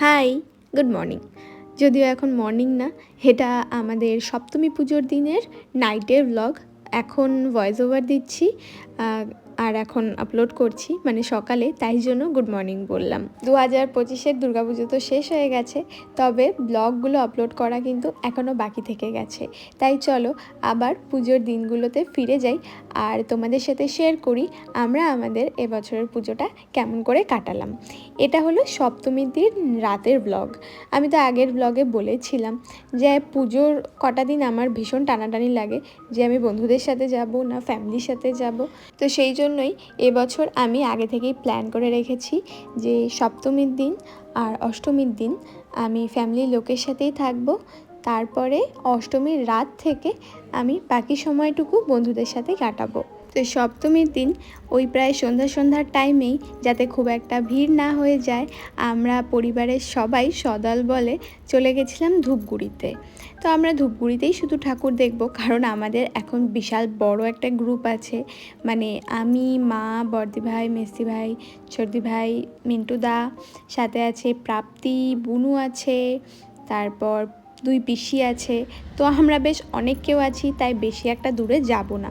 High, good morning. যদিও এখন morning না, এটা আমাদের সপ্তমী পুজোর দিনের নাইটের ব্লগ এখন ভয়েস ওভার দিচ্ছি। আর এখন আপলোড করছি মানে সকালে, তাই জন্য গুড মর্নিং বললাম। দু হাজার পঁচিশের দুর্গাপুজো তো শেষ হয়ে গেছে, তবে ব্লগগুলো আপলোড করা কিন্তু এখনও বাকি থেকে গেছে। তাই চলো, আবার পুজোর দিনগুলোতে ফিরে যাই, আর তোমাদের সাথে শেয়ার করি আমরা আমাদের এবছরের পুজোটা কেমন করে কাটালাম। এটা হলো সপ্তমীর দিন রাতের ব্লগ আমি তো আগের ব্লগে বলেছিলাম যে পুজোর কটা দিন আমার ভীষণ টানাটানি লাগে, যে আমি বন্ধুদের সাথে যাব না ফ্যামিলির সাথে যাব। তো সেই জন্যই এবছর আমি আগে থেকেই প্ল্যান করে রেখেছি যে সপ্তমীর দিন আর অষ্টমীর দিন আমি ফ্যামিলির লোকের সাথেই থাকব। তারপরে অষ্টমীর রাত থেকে আমি বাকি সময়টুকু বন্ধুদের সাথে কাটাবো। তো সপ্তমীর দিন ওই প্রায় সন্ধ্যা সন্ধ্যার টাইমেই যাতে খুব একটা ভিড় না হয়ে যায়, আমরা পরিবারের সবাই সদল বলে চলে গেছিলাম ধূপগুড়িতে। তো আমরা ধূপগুড়িতেই শুধু ঠাকুর দেখব, কারণ আমাদের এখন বিশাল বড় একটা গ্রুপ আছে। মানে আমি, মা বর্দি ভাই, মেসি ভাই সর্দি ভাই, মিন্টু দা, সাথে আছে প্রাপ্তি, বুনু আছে, তারপর দুই পিসি আছে। তো আমরা বেশ অনেক কেউ আছি তাই বেশি একটা দূরে যাব না।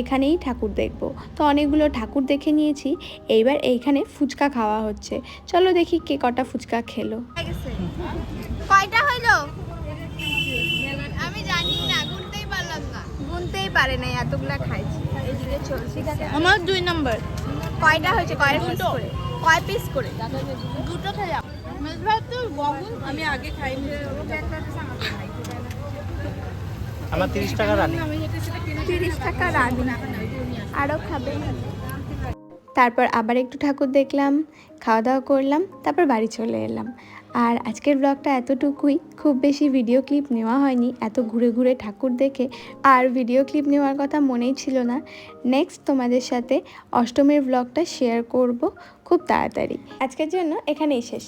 এখানেই ঠাকুর দেখব। তো অনেকগুলো ঠাকুর দেখে নিয়েছি। এইবার এইখানে ফুচকা খাওয়া হচ্ছে। চলো দেখি কে কটা ফুচকা খেলো। কয়টা হইল আমি জানি না গুনতেই পারলাম না। গুনতেই পারে নাই এতগুলা খাইছি। এইদিকে চলছি। আমার দুই নাম্বার। কয়টা হয়েছে? কয় পিস করে কয় পিস করে? দুটো তো বগুন আমি আগে খাই আমার তিরিশ টাকা রানি। তিরিশ টাকা রানি। আরও খাবে। তারপর আবার একটু ঠাকুর দেখলাম খাওয়া দাওয়া করলাম তারপর বাড়ি চলে এলাম। আর আজকের ব্লগটা এতটুকুই। খুব বেশি ভিডিও ক্লিপ নেওয়া হয়নি। এত ঘুরে ঘুরে ঠাকুর দেখে আর ভিডিও ক্লিপ নেওয়ার কথা মনেই ছিল না। নেক্সট তোমাদের সাথে অষ্টমীর ব্লগটা শেয়ার করব খুব তাড়াতাড়ি। আজকের জন্য এখানেই শেষ।